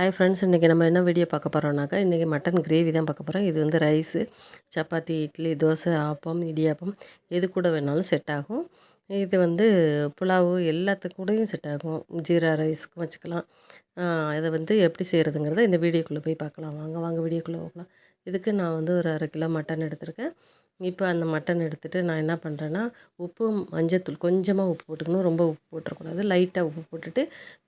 Hi friends இன்றைக்கி நம்ம என்ன வீடியோ பார்க்க போகிறோம்னாக்கா இன்றைக்கி மட்டன் கிரேவி தான் பார்க்க போகிறோம் இது வந்து ரைஸு சப்பாத்தி இட்லி தோசை ஆப்பம் இடியாப்பம் எது கூட வேணாலும் செட் ஆகும். இது வந்து புலாவு எல்லாத்து கூடயும் செட் ஆகும். ஜீரா ரைஸ்க்கும் வச்சுக்கலாம். இதை வந்து எப்படி செய்கிறதுங்கிறத இந்த வீடியோக்குள்ளே போய் பார்க்கலாம். வாங்க வாங்க வீடியோக்குள்ளே போகலாம். இதுக்கு நான் வந்து ஒரு அரை கிலோ மட்டன் எடுத்திருக்கேன். இப்போ அந்த மட்டன் எடுத்துகிட்டு நான் என்ன பண்ணுறேன்னா உப்பு மஞ்சத்தூள் கொஞ்சமாக உப்பு போட்டுக்கணும். ரொம்ப உப்பு போட்டுறக்கூடாது. லைட்டாக உப்பு போட்டுட்டு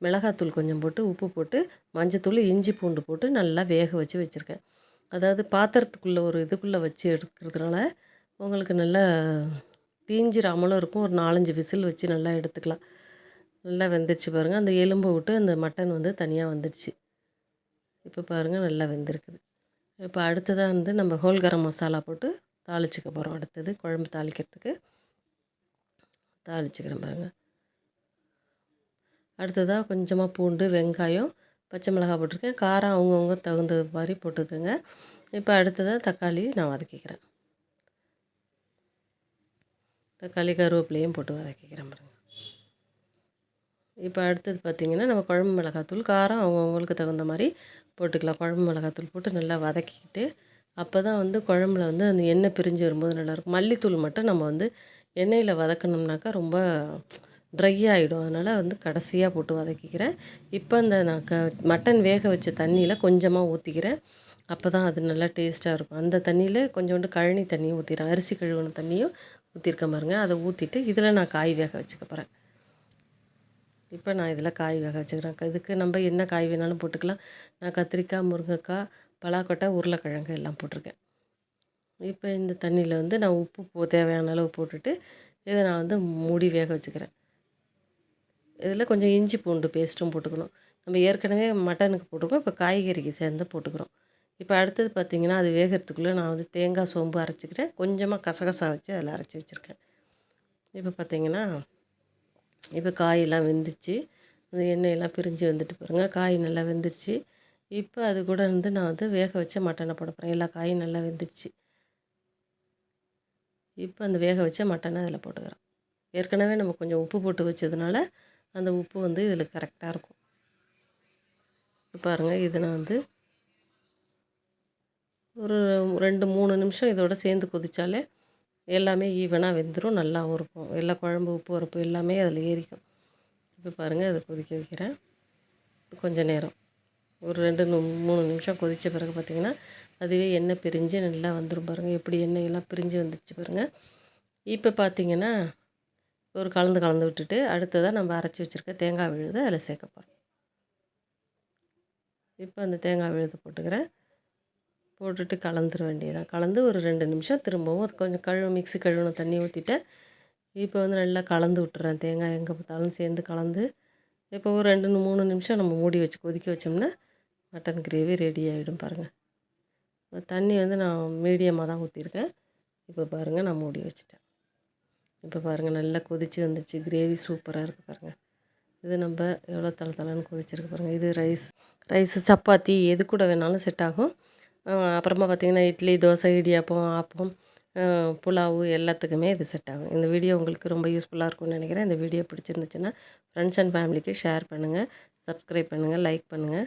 மிளகாத்தூள் கொஞ்சம் போட்டு உப்பு போட்டு மஞ்சத்தூள் இஞ்சி பூண்டு போட்டு நல்லா வேக வச்சு வச்சுருக்கேன். அதாவது பாத்திரத்துக்குள்ளே ஒரு இதுக்குள்ளே வச்சு எடுக்கிறதுனால உங்களுக்கு நல்லா தீஞ்சிராமலும் இருக்கும். ஒரு நாலஞ்சு விசில் வச்சு நல்லா எடுத்துக்கலாம். நல்லா வெந்துருச்சு பாருங்கள் அந்த எலும்பை விட்டு அந்த மட்டன் வந்து தனியாக வந்துடுச்சு இப்போ பாருங்கள் நல்லா வெந்திருக்குது. இப்போ அடுத்ததாக வந்து நம்ம ஹோல் கரம் மசாலா போட்டு தாளிச்சிக்க போகிறோம் அடுத்தது. குழம்பு தாளிக்கிறதுக்கு. தாளிச்சிக்கிறேன் பாருங்கள் அடுத்ததாக கொஞ்சமாக பூண்டு வெங்காயம் பச்சை மிளகாய் போட்டிருக்கேன். காரம் அவங்கவுங்க தகுந்த மாதிரி போட்டுக்கோங்க. இப்போ அடுத்ததாக தக்காளி நான் வதக்கிக்கிறேன். தக்காளி கருவேப்பிலையும் போட்டு வதக்கிக்கிறேன் பாருங்கள் இப்போ அடுத்தது பார்த்திங்கன்னா நம்ம குழம்பு மிளகாத்தூள் காரம் அவங்கவுங்களுக்கு தகுந்த மாதிரி போட்டுக்கலாம். குழம்பு மிளகாத்தூள் போட்டு நல்லா வதக்கிக்கிட்டு அப்போ தான் வந்து குழம்புல வந்து அந்த எண்ணெய் பிரிஞ்சு வரும்போது நல்லாயிருக்கும். மல்லித்தூள் மட்டும் நம்ம வந்து எண்ணெயில் வதக்கணும்னாக்கா ரொம்ப ட்ரை ஆகிடும் அதனால் வந்து கடைசியாக போட்டு வதக்கிக்கிறேன். இப்போ அந்த நான் க மட்டன் வேக வச்ச தண்ணியில் கொஞ்சமாக ஊற்றிக்கிறேன் அப்போ தான் அது நல்லா டேஸ்ட்டாக இருக்கும். அந்த தண்ணியில் கொஞ்சோண்டு கழனி தண்ணியும் ஊற்றிடுறேன் அரிசி கழுவுன தண்ணியும் ஊற்றிருக்க பாருங்க. அதை ஊற்றிட்டு இதில் நான் காய் வேக வச்சுக்க போகிறேன் இப்போ நான் இதில் காய் வேக வச்சுக்கிறேன். இதுக்கு நம்ம என்ன காய் வேணாலும் போட்டுக்கலாம். நான் கத்திரிக்காய் முருங்கைக்காய் பலாக்கொட்டை உருளைக்கிழங்கு எல்லாம் போட்டிருக்கேன். இப்போ இந்த தண்ணியில் வந்து நான் உப்பு போ தேவையான அளவு போட்டுட்டு இதை நான் வந்து மூடி வேக வச்சுக்கிறேன். இதில் கொஞ்சம் இஞ்சி பூண்டு பேஸ்ட்டும் போட்டுக்கணும். நம்ம ஏற்கனவே மட்டனுக்கு போட்டுருக்கோம் இப்போ காய்கறிக்கு சேர்ந்து போட்டுக்கிறோம். இப்போ அடுத்தது பார்த்திங்கன்னா அது வேகிறதுக்குள்ளே நான் வந்து தேங்காய் சோம்பு அரைச்சிக்கிறேன் கொஞ்சமாக கசகசா வச்சு அதில் அரைச்சி வச்சுருக்கேன். இப்போ பார்த்திங்கன்னா இப்போ காயெல்லாம் வெந்துச்சு அந்த எண்ணெயெல்லாம் பிரிஞ்சு வந்துட்டு பாருங்கள் காய் நல்லா வெந்துருச்சு. இப்போ அது கூட வந்து நான் வந்து வேக வச்ச மட்டனை போட போகிறேன் எல்லா காயும் நல்லா வெந்துடுச்சு. இப்போ அந்த வேக வச்ச மட்டனை அதில் போட்டுக்கிறேன். ஏற்கனவே நம்ம கொஞ்சம் உப்பு போட்டு வச்சதுனால அந்த உப்பு வந்து இதில் கரெக்டாக இருக்கும். பாருங்கள் இது நான் வந்து ஒரு ரெண்டு மூணு நிமிஷம் இதோட சேர்ந்து கொதித்தாலே எல்லாமே ஈவனாக வெந்துடும் நல்லாவும் இருக்கும். எல்லா குழம்பு உப்பு உரப்பு எல்லாமே அதில் ஏறிக்கும். இப்போ பாருங்கள் அதை கொதிக்க வைக்கிறேன். கொஞ்சம் நேரம். ஒரு ரெண்டு மூணு நிமிஷம் கொதித்த பிறகு பார்த்திங்கன்னா அதுவே எண்ணெய் பிரிஞ்சு நல்லா வந்துடும் பாருங்கள் எப்படி எண்ணெயெல்லாம் பிரிஞ்சு வந்துடுச்சு பாருங்கள் இப்போ பார்த்திங்கன்னா ஒரு கலந்து கலந்து விட்டுட்டு அடுத்ததாக நம்ம அரைச்சி வச்சுருக்க தேங்காய் விழுது அதில் சேர்க்க போகிறோம் இப்போ அந்த தேங்காய் விழுது போட்டுக்கிறேன். போட்டுட்டு கலந்துட வேண்டியதான் கலந்து ஒரு ரெண்டு நிமிஷம் திரும்பவும் கொஞ்சம் கழுவு மிக்ஸி கழுவணும் தண்ணி ஊற்றிட்டேன் இப்போ வந்து நல்லா கலந்து விட்டுறேன். தேங்காய் எங்கே பார்த்தாலும் சேர்ந்து கலந்து இப்போ ஒரு ரெண்டு மூணு நிமிஷம் நம்ம மூடி வச்சு கொதிக்க வச்சோம்னா மட்டன் கிரேவி ரெடி ஆகிடும் பாருங்கள் தண்ணி வந்து நான் மீடியமாக தான் ஊற்றிருக்கேன் இப்போ பாருங்கள் நான் மூடி வச்சுட்டேன். இப்போ பாருங்கள் நல்லா கொதித்து வந்துடுச்சு கிரேவி சூப்பராக இருக்குது பாருங்கள் இது நம்ம எவ்வளோ தலை தலைன்னு கொதிச்சிருக்கு பாருங்கள் இது ரைஸ் ரைஸ் சப்பாத்தி எது கூட வேணாலும் செட் ஆகும். அப்புறமா பார்த்திங்கன்னா இட்லி தோசை இடியாப்பம் ஆப்பம் புலாவு எல்லாத்துக்குமே இது செட் ஆகும். இந்த வீடியோ உங்களுக்கு ரொம்ப யூஸ்ஃபுல்லாக இருக்கும்னு நினைக்கிறேன். இந்த வீடியோ பிடிச்சிருந்துச்சுன்னா ஃப்ரெண்ட்ஸ் அண்ட் ஃபேமிலிக்கு ஷேர் பண்ணுங்கள் சப்ஸ்கிரைப் பண்ணுங்கள் லைக் பண்ணுங்கள்